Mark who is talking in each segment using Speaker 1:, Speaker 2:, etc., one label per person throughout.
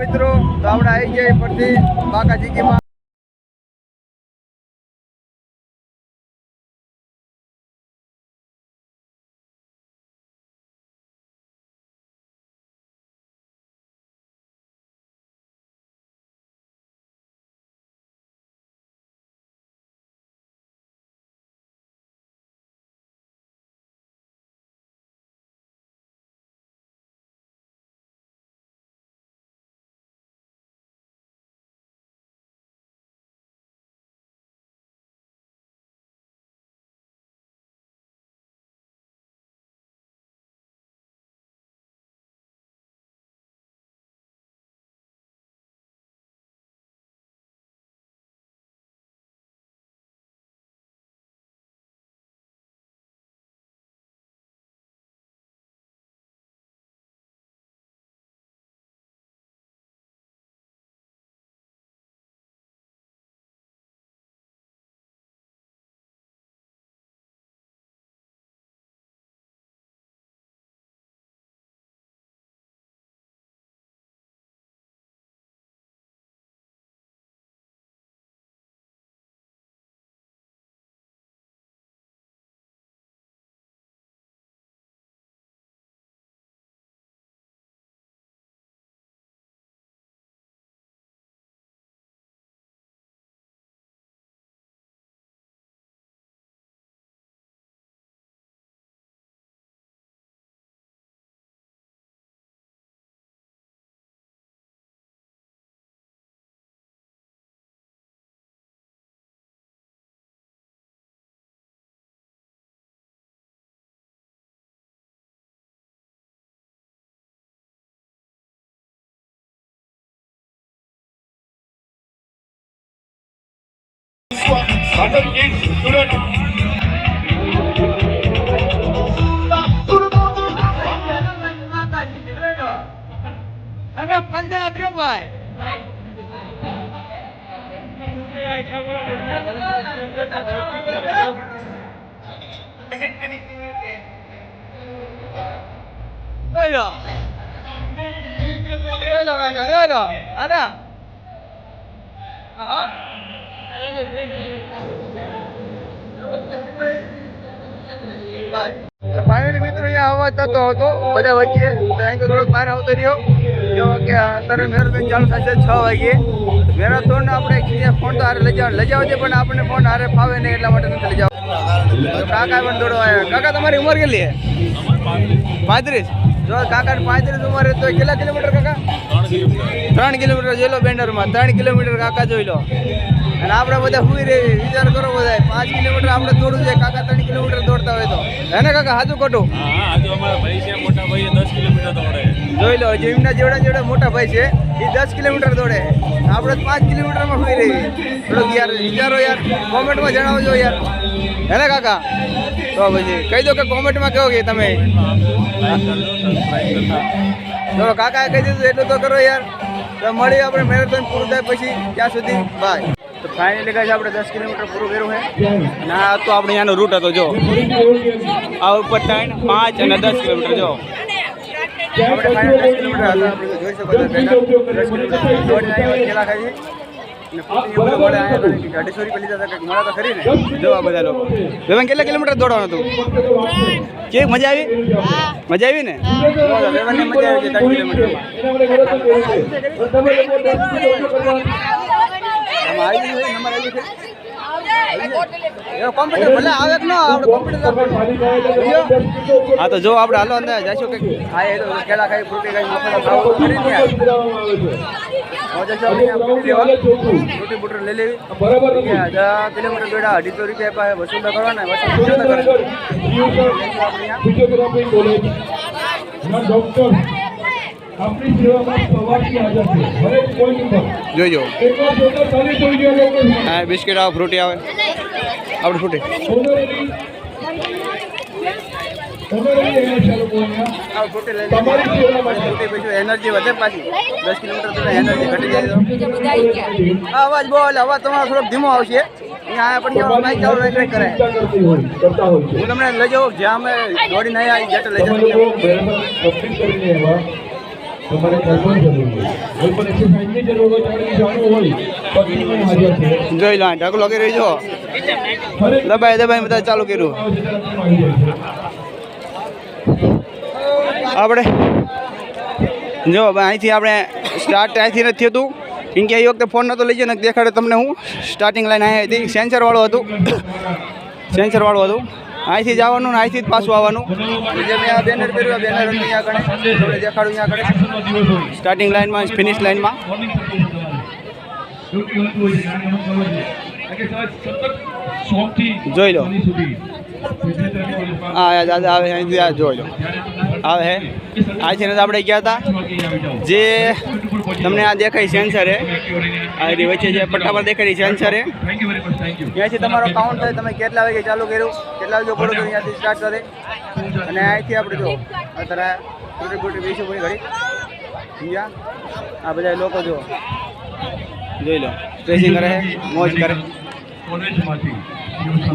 Speaker 1: મિત્રો તો આપણે આવી ગયા પરથી બાકા જીકીમાં
Speaker 2: Under is student
Speaker 1: 내가 반대나 들어봐. 내려. 내려, 내려, 내려. 알아? 아? આવતો રહ્યો. જો કે અત્યારે મેરેથોન છ વાગે મેરેથોન આપણે લઈ જાવ લઈ જાવ છે, પણ આપણને ફોન હારે ફાવે નહીં એટલા માટે લઈ જાવ. કાકા પણ દોડવા કાકા, તમારી ઉંમર કેટલી પાંત્રીસ. જો કાકા પાંત્રીસ ઉંમર તો કેટલા કિલોમીટર કાકા? ત્રણ કિલોમીટર. જોઈ લો બેન્ડરમાં ત્રણ કિલોમીટર કાકા જોઈ લો. અને આપણે બધા હુઈ રહી વિચાર કરો બધા પાંચ કિલોમીટર આપણે દોડવું છે કાકા ત્રણ કિલોમીટર દોડતા હોય તો. હે ને કાકા હાજુ ખોટું? જોઈ લો જેમના જેવડા જેવડા મોટા ભાઈ છે એ દસ કિલોમીટર દોડે. આપણે પાંચ કિલોમીટરમાં હુઈ રહી થોડુંક યાર વિચારો યાર કોમેન્ટમાં જણાવજો યાર. હે ને કાકા? તો પછી કહી દો કે કોમેન્ટમાં કહો કે તમે. ચલો કાકાએ કહી દીધું એટલું તો કરો યાર. તો મળી આપણે મેરેથોન પૂરું થાય પછી. ત્યાં સુધી બાય. તો ફાઇનલી કહે છે આપણે દસ કિલોમીટર પૂરું કર્યું છે. ના તો આપણે અહીંયાનો રૂટ હતો જો. આ ઉપર ત્રણ પાંચ અને દસ કિલોમીટર જો. આપણે ફાઇનલ દસ કિલોમીટર હતા આપણે જોઈ શકો છો દસ કિલોમીટર. દોડીને અહીંયા કેલા ખાઈ અઢીસો રૂપિયા લીધા તો ખરી ને. બધા લોકો. વેવાન કેટલા કિલોમીટર દોડવાનું હતું? કેવી મજા આવી? મજા આવી ને? મજા આવી છે ત્રણ કિલોમીટરમાં. હા તો જો આપણે હાલો અંદર જઈશું કે તો કેળા ખાઈ ફ્રૂટી ખાઈ લઈ લેવી.
Speaker 2: બરાબર
Speaker 1: કિલોમીટર બેડા અઢીસો રૂપિયા પાસે વસૂલ કરવાના વસૂલ કરવાના.
Speaker 2: આપણી સેવામાં સવારથી હાજર છે. હરેક પોઈન્ટ ઉપર
Speaker 1: જોઈજો
Speaker 2: એકવાર જોતા ચાલી જોઈ ગયો લોકો.
Speaker 1: હા બિસ્કિટ આવે ફ્રૂટી આવે. આપણે ફ્રૂટી. એનર્જી વધે પાછી. દસ કિલોમીટર તો એનર્જી ઘટી જાય અવાજ બહુ એટલે અવાજ તમારો થોડોક ધીમો આવશે. અહીંયા માઇક ચાલુ રાખી કરે હું તમને લઈ જાઉં જ્યાં અમે દોડીને આવ્યા જટ લઈ
Speaker 2: તમે તમારે કરવાની જરૂર હોય. કોઈ પણ એક્સરસાઇઝની જરૂર હોય તમારે જાણવું હોય તો પણ હાજર છે.
Speaker 1: જોઈ લો આ ઢગલો કરી જો
Speaker 2: હરેક
Speaker 1: દબાઈ દબાઈ બધા ચાલુ કર્યું.
Speaker 2: જાય
Speaker 1: આપણે જો અહીંથી આપણે સ્ટાર્ટ અહીંથી નથી થતું. કેમ કે એ વખતે ફોન નહોતો લઈ ગયો ને દેખાડે તમને હું. સ્ટાર્ટિંગ લાઈન અહીંયા હતી સેન્સરવાળું હતું. સેન્સરવાળું હતું. અહીંથી જવાનું ને અહીંથી જ પાછું આવવાનું. જે મેં આ બેનર પહેર્યું બેનર અહીંયા આગળ તમને દેખાડું અહીંયા આગળ. સ્ટાર્ટિંગ લાઈનમાં ફિનિશ લાઈનમાં જોઈ લો. હા દાદા આવે, અહીંથી જોઈ લો. આવે હે. આજથી આપણે ગયા હતા. જે તમને આ દેખાય સેન્સર હે આ એની વચ્ચે જે પટ્ટા પર દેખાય સેન્સર હે ત્યાંથી તમારો કાઉન્ટ થાય તમે કેટલા વાગે ચાલુ કર્યું કેટલા વાગે પડો ત્યાંથી સ્ટાર્ટ કરે. અને અહીંથી આપણે જો અત્યારે ટૂટી બૂટી બેસી પડી ઘડી આ બધા લોકો જો જોઈ લો ટ્રેસિંગ કરે મોજ કરે.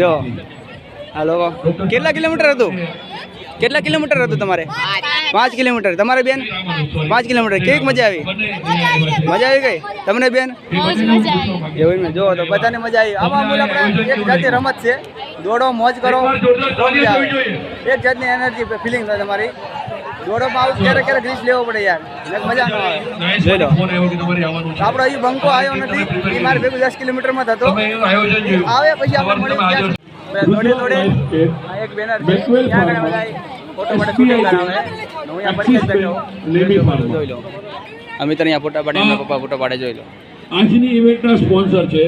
Speaker 1: જો આ લોકો. કેટલા કિલોમીટર હતું? કેટલા કિલોમીટર હતું તમારે? પાંચ કિલોમીટર. તમારે બેન? પાંચ કિલોમીટર. કેવી મજા આવી? મજા આવી ગઈ? તમને બેન? એવું મેં જો તો બધાને મજા આવી. આવા અમૂલ આપણે એક જાતની રમત છે. દોડો મોજ કરો. એક જાતની એનર્જી ફિલિંગ થાય તમારી. દોડોમાં આવું ક્યારેક ક્યારેક રીસ લેવો પડે યાર. મજા ન આવે. જોઈ લો.
Speaker 2: ફોન આવ્યો કે તમારે આવવાનું છે
Speaker 1: આપણો અહીં બંકો આવ્યો નથી. એ મારે ભેગું દસ કિલોમીટરમાં થતો. આવે પછી આપણે દોડે દોડે. એક બેનર છે. ત્યાં ફોટો માટે શૂટિંગ કરાવે હું અહીંયા પડખે બેઠો જોઈ લો. અમે તો અહીંયા ફોટા પાડે એમના પપ્પા ફોટો પાડે જોઈ લો.
Speaker 2: આજની ઇવેન્ટના સ્પોન્સર છે.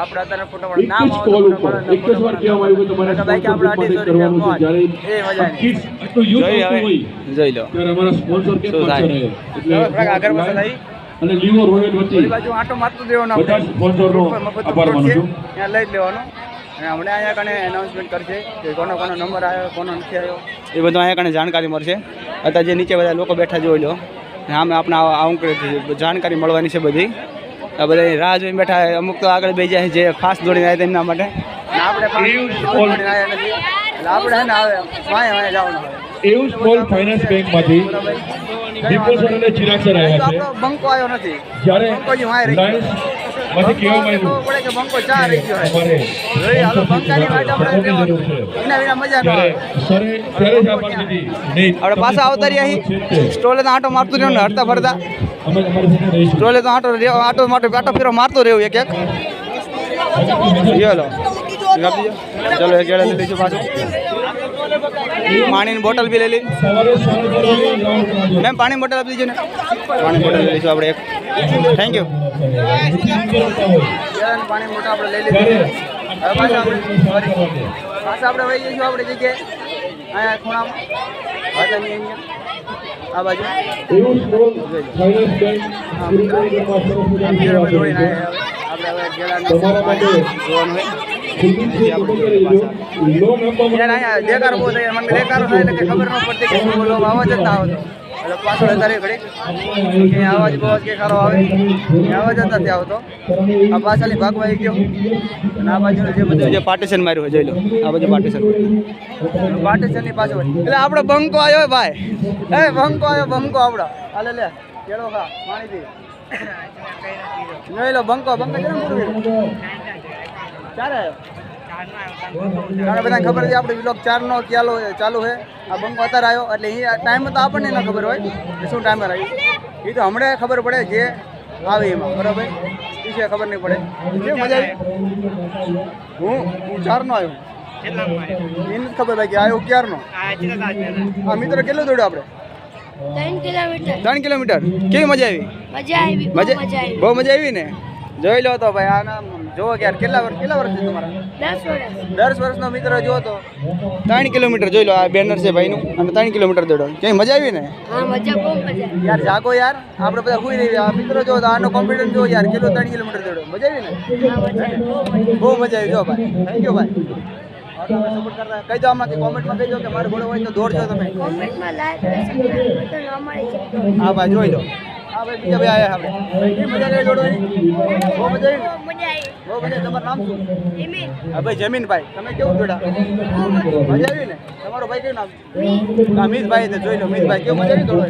Speaker 1: આપણે અત્યારે ફોટો પાડે નામ
Speaker 2: જ કોલ ઉપર. એક જ વાર કહેવામાં આવ્યું કે તમારે
Speaker 1: સ્પોન્સર
Speaker 2: સ્પોન્સર કરવાનું છે જ્યારે
Speaker 1: એ મજા
Speaker 2: કિડ્સ
Speaker 1: જોઈ
Speaker 2: હોય
Speaker 1: જોઈ લો.
Speaker 2: ત્યારે અમારા સ્પોન્સર? રહે?
Speaker 1: આગળ પાછળ થઈ.
Speaker 2: અને લીવો રોયલ વતી.
Speaker 1: બાજુ આંટો મારતું દેવાનો
Speaker 2: બધા સ્પોન્સરનો આભાર માનું છું.
Speaker 1: ત્યાં લઈ લેવાનો. અને હમણાં અહીંયા કણે એનાઉન્સમેન્ટ કરશે કે કોનો કોનો નંબર આવ્યો કોનો નથી આવ્યો. એ બધું અહીંયા કણે જાણકારી મળશે. અત્યારે જે નીચે બધા લોકો બેઠા જોઈ લો. અને આપણે આવું જાણકારી મળવાની છે બધી. આ બધા રાહ જોઈને બેઠા અમુક તો આગળ બે જાય જે ફાસ્ટ દોડીને આવે તેમના માટે.
Speaker 2: એવું સ્મોલ ફાઇનાન્સ બેંકમાંથી દીપો સર અને ચિરાગ સર આવ્યા છે.
Speaker 1: બંકો આવ્યો નથી.
Speaker 2: જ્યારે
Speaker 1: બંકો જે વાંહે રહી ગયો.
Speaker 2: લાયન્સમાંથી કહેવામાં
Speaker 1: બંકો
Speaker 2: આવ્યું
Speaker 1: પડે કે બંકો ચા રહી ગયો હે. હાલો બંકાની વાટ આપણે
Speaker 2: જરૂર
Speaker 1: રહેવાનું.
Speaker 2: છે.
Speaker 1: એના વિના મજા ન
Speaker 2: ત્યારે
Speaker 1: આવે.
Speaker 2: સરે ત્યારે જ આભાર દીધી નહીં.
Speaker 1: આપણે પાછા આવતા રહ્યા અહીં સ્ટોલે તો આંટો મારતું રહ્યો ને હરતા ફરતા. સ્ટોલે તો આંટો આંટો માટો આંટો ફેરો મારતો રહ્યો એક એક. લો ચલો એક ગેડા લઈ લઈશું પાછું. પાણીની બોટલ બી લઈ લઈ. મેમ પાણી બોટલ આપી દીજો ને. પાણી બોટલ લઈ લઈશું આપણે એક. થેન્ક યુ પાણી મોટા આપણે લઈ લીધું. હવે પાછા આપણે પાછા આપણે વહી જઈશું આપણે જગ્યાએ. અહીંયા ખૂણામાં. વાતાની અહીંયા. આ બાજુ. આપણે હવે ગેલા દેકારો બહુ થાય. મને દેકારો થાય એટલે કે ખબર ન પડતી કે બોલો અવાજ જ ના આવતો એટલે પાછળ વધારે ઘડી. કે અવાજ બવાજ કે ખરો આવે. એ અવાજ નથી આવતો. આ પાછળની ભાગમાં આવી ગયો. અને આ બાજુ જે બધું જે પાર્ટીશન માર્યું હોય જોઈ લો. આ બાજુ પાર્ટીશન પાર્ટીશનની પાછળ એટલે આપણો બંકો આવ્યો ભાઈ. એ બંકો આવ્યો બંકો આપણો. હાલે લે કેળો ખા પાણી પી. જોઈ લો બંકો બંકો છે ને ચારે કારણ બધાને ખબર છે આપણે વિલોક ચારનો ચાલુ ચાલુ છે. આ બંકો અત્યારે આવ્યો એટલે એ ટાઈમ તો આપણને ન ખબર હોય કે શું ટાઈમે આવ્યું એ તો હમણાં ખબર પડે જે આવે એમાં બરાબર? એ છે ખબર નહીં પડે. કેવી મજા આવી? હું હું ચારનો આવ્યો. એને ખબર ભાઈ કે આવ્યો ક્યારનો? આ મિત્રો કેટલું દોડ્યો આપણે?
Speaker 3: ત્રણ કિલોમીટર.
Speaker 1: ત્રણ કિલોમીટર. કેવી મજા આવી?
Speaker 3: મજા આવી. બહુ
Speaker 1: મજા
Speaker 3: આવી
Speaker 1: ને? જોઈ લો તો ભાઈ આના જોવો કે યાર કેટલા વર્ષ કેટલા વર્ષ છે તમારા?
Speaker 3: દસ
Speaker 1: વર્ષનો મિત્ર જોવો તો. ત્રણ કિલોમીટર જોઈ લો આ બેનર છે ભાઈનું અને ત્રણ કિલોમીટર દોડો. ક્યાંય મજા આવી ને?
Speaker 3: મજા બહુ મજા આવી.
Speaker 1: યાર જાગો યાર આપણે બધા ખુઈ રહી આ મિત્રો જો તો આનો કોમ્પ્યુટર જો યાર કેટલો ત્રણ કિલોમીટર દોડો. મજા આવી ને?
Speaker 3: મજા
Speaker 1: બહુ મજા આવી. જો ભાઈ. થેન્ક યુ ભાઈ. સપોર્ટ કરતા કહી દો આમાંથી કોમેન્ટમાં કહી દો કે મારે ઘોડો હોય તો દોડજો તમે.
Speaker 3: કોમેન્ટમાં લાઈક સબસ્ક્રાઇબ
Speaker 1: હા ભાઈ જોઈ લો. ભાઈ બીજા ભાઈ આયા આપણે કેવી મજા આવી દોડવાની? બહુ મજા આવી?
Speaker 3: બહુ મજા આવી.
Speaker 1: બહુ મજા તમારું નામ શું? હા ભાઈ જમીનભાઈ. તમે કેવું જોડા? મજા આવી. ને? તમારો ભાઈ કયું નામ? તો જોઈ લો મિતભાઈ કેવું મજા આવી દોડો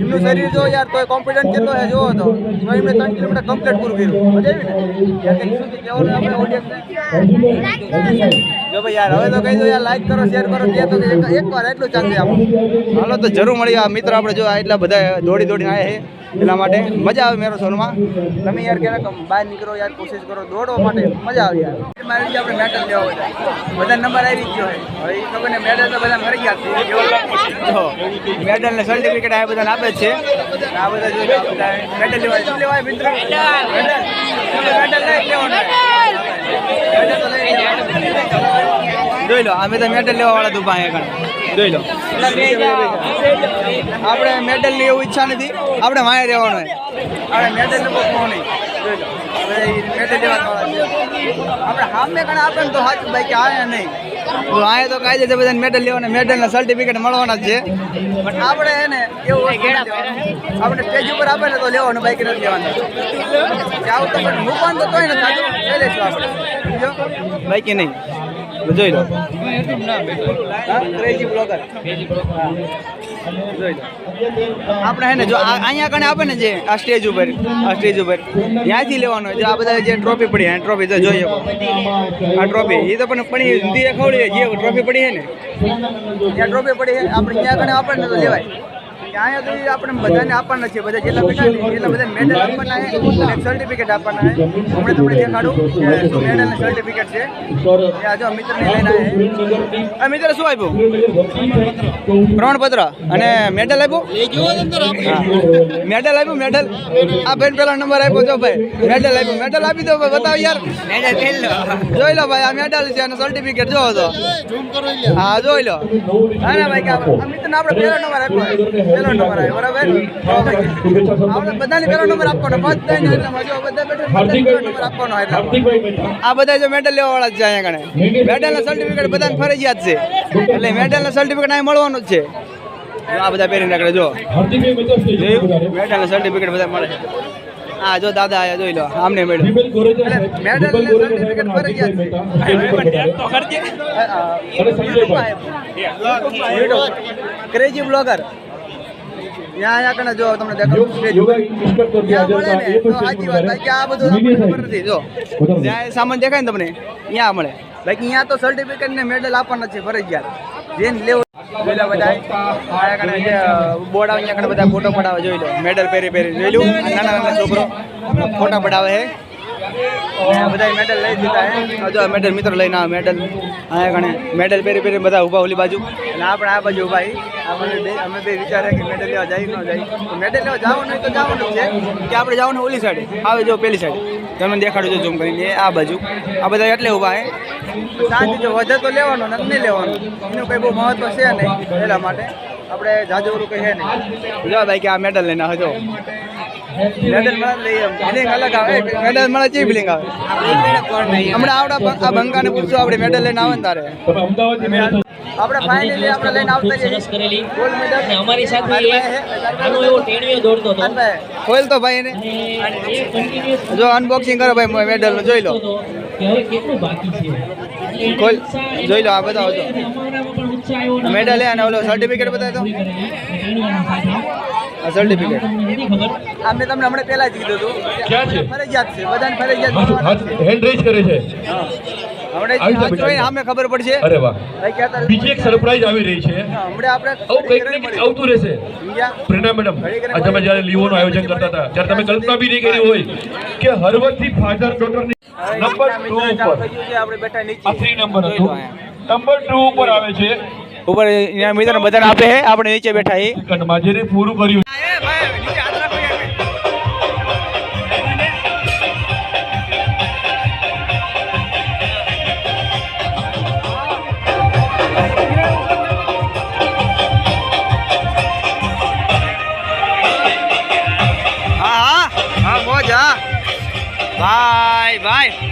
Speaker 1: એમનું શરીર જો યાર તોય કોન્ફિડન્સ કેટલો છે જોવો તો. તો એમને ત્રણ કિલોમીટર કમ્પ્લીટ પૂરું કર્યું. મજા આવી ને? યાર કંઈક શું કહેવાનું આપણે ઓડિયન્સને
Speaker 3: લાઈક કરો સર
Speaker 1: જો ભાઈ યાર, હવે તો કહી દો યાર લાઈક કરો શેર કરો, કે તો એક એકવાર એટલું ચાલશે આપણું હાલો, તો જરૂર મળી આ મિત્ર આપણે જો એટલા બધા દોડી દોડીને આવ્યા છે એટલા માટે મજા આવે મેરો સોનમાં તમે યાર ક્યારેક બહાર નીકળો યાર, કોશિશ કરો, દોડવા માટે મજા આવે યાર. મારી આપણે મેડલ લેવા બધા બધા નંબર આવી ગયો હોય એ ખબર મેડલ તો બધા મરી ગયા મેડલ ને સર્ટિફિકેટ આ બધાને આપે છે. આ બધા જો મેડલ લેવા લેવાય મિત્ર? મેડલ મેડલ લેવાનું જોઈ લો અમે તો મેડલ લેવા વાળા આગળ. જોઈ લો. આપણે મેડલની એવું ઈચ્છા નથી આપણે વાંહે રહેવાનું આપણે મેડલ બહુ નહીં? જોઈ લો. આપણે ઈ મેડલ લેવા આપણે સામે કણે આપે તો સાચું ભાઈ કે આયા નહીં. આયા તો કાયદે છે બધાને મેડલ લેવાના સર્ટિફિકેટ મળવાના જ છે. પણ આપણે હે ને એવું આપણે સ્ટેજ ઉપર આપે તો લેવાનું બાઈક નથી લેવાનું. આવું તો પણ મૂકવાનું તો તોય નથી. લઈ લઈશું આપણે. સમજો કે નહીં જોઈ લો. આપણે હે ને જો અહીંયા કણે આપે ને જે, આ સ્ટેજ ઉપર, આ સ્ટેજ ઉપર. ત્યાંથી લેવાનું હોય. જો આ બધા જે ટ્રોફી પડી હે ટ્રોફી તો જોઈ શકો. આ ટ્રોફી એ તો પણ પડી દી ખવડી જે ટ્રોફી પડી હે ને. ત્યાં ટ્રોફી પડી હે આપણે ત્યાં કણે આપે ને તો લેવાય. કે સુધી આપણે બધાને આપવાના છે. બધા જેટલા બેઠા જેટલા એટલા બધા મેડલ આપવાના છે અને સર્ટિફિકેટ આપવાના છે. હમણાં તમને દેખાડું કે શું મેડલ અને સર્ટિફિકેટ છે. આજે મિત્રને લઈને આવ્યા આ મિત્ર શું આપ્યું? પ્રમાણપત્ર અને મેડલ આપ્યું? મેડલ આપ્યું મેડલ આ બેન પેલા નંબર આપ્યો જો ભાઈ. મેડલ આપ્યું. મેડલ આપી દો ભાઈ બતાવ યાર. જોઈ લો ભાઈ આ મેડલ છે અને સર્ટિફિકેટ જોવો તો હા જોઈ લો. હા ને ભાઈ મિત્રને આપણે પહેલો નંબર આપ્યો પહેલો નંબર આવ્યો બરાબર? આપણે બધાને પહેલો નંબર આપવાનો બધાને બધા બેઠા નંબર આપવાનો આ બધા જો મેડલ લેવા વાળા જ છે અહીંયા કણે મેડલ ના સર્ટિફિકેટ બધાને ફરજિયાત છે. એટલે મેડલ ના સર્ટિફિકેટ અહીં મળવાનું જ છે. આ બધા પહેરીને રાખડે જો.
Speaker 2: હાર્દિકભાઈ મહેતા સ્ટેજ ઉપર
Speaker 1: જોયું?
Speaker 2: પધારે.
Speaker 1: મેડલ ના સર્ટિફિકેટ બધા મળે. હા જો દાદા આયા જોઈ લો આમને મેડલ
Speaker 2: વિમલ ગોરેજા સાહેબ,
Speaker 1: મેડલ સર્ટિફિકેટ. ક્રેઝી બ્લોગર ત્યાં અહીંયા કણે જો તમને દેખાડું. સામાન દેખાય ને તમને ત્યાં મળે. બાકી અહીંયા તો સર્ટિફિકેટ ને મેડલ આપવાના છે ફરજિયાત. જેને લેવું પેલા બધા. જે બોર્ડ અહીંયા બધા ફોટો પડાવે જોઈ લો. મેડલ પહેરી પહેરી જોઈ લો. નાના નાના છોકરો ફોટા પડાવે છે. બધા મેડલ લઈ દીધા હે. જો મેડલ મિત્ર લઈને આવે મેડલ અહીંયા કણે મેડલ પહેરી પહેરી બધા ઊભા ઓલી બાજુ. અને આપણે આ બાજુ ઊભા આપણે બે અમે બે વિચારે કે મેડલ લેવા જાય ન જાય. મેડલ લેવા જવાનું નહીં તો જવાનું છે. કે આપણે જવાનું ઓલી સાઈડ આવે જો પેલી સાઈડ તમે દેખાડું જો ઝૂમ કરીને. આ બાજુ. આ બધા એટલે ઊભા હે. શાંતિ જો વધે તો લેવાનો નથી નહીં લેવાનું. એનું કંઈ બહુ મહત્વ છે નહીં. એટલા માટે આપણે જાજવરું કંઈ છે નહીં. જો ભાઈ કે આ મેડલ લઈને આવજો ફિલિંગ અલગ આવે. મેડલ મળે ચી ફિલિંગ આવે? હમણાં આવડા આ ભંગાને પૂછશું આપણે મેડલ લઈને આવે ને તારે. આપણે ફાઇનલી આપણે લઈને આવતા
Speaker 4: સરસ કરેલી.
Speaker 1: મેડલ
Speaker 4: અને અમારી સાથે આનો એવો ટેણીઓ દોડતો હતો.
Speaker 1: ખોલ તો ભાઈ એને. જો અનબોક્સિંગ કરો ભાઈ મેડલનું જોઈ લો.
Speaker 4: હવે કેટલું બાકી છે?
Speaker 1: ખોલ. જોઈ લો, આ બતાવો મેડલ હે અને ઓલો સર્ટિફિકેટ બતાવી દો સર્ટિફિકેટ
Speaker 4: તમને નથી ખબર
Speaker 1: આ મેં તમને હમણાં પહેલા જ કીધું હતું.
Speaker 2: ક્યાં છે?
Speaker 1: ફરજિયાત છે બધાને ફરજિયાત
Speaker 2: હેન્ડ રેઝ કરે છે.
Speaker 1: હમણાં ખબર પડશે.
Speaker 2: અરે વાહ. બીજી એક સરપ્રાઈઝ આવી રહી છે.
Speaker 1: હમણાં આપણે
Speaker 2: આવું કંઈક ને કંઈક આવતું રહેશે? પ્રેરણા મેડમ આ તમે જ્યારે લીવોનું આયોજન કરતા હતા ત્યારે તમે કલ્પના બી નહીં કરી હોય કે હળવદથી ફાધર ડોટરની નંબર ટુ ઉપર.
Speaker 1: થઈ ગયું છે, આપણે બેઠા નીચે.
Speaker 2: આ થ્રી નંબર હતું. નંબર ટુ ઉપર આવે છે.
Speaker 1: ઉપર અહીંયા મિત્રો બધાને આપે છે. આપણે નીચે બેઠા
Speaker 2: જેને પૂરું કર્યું.
Speaker 1: હા હા. હા મોજ હા. ભાઈ ભાઈ.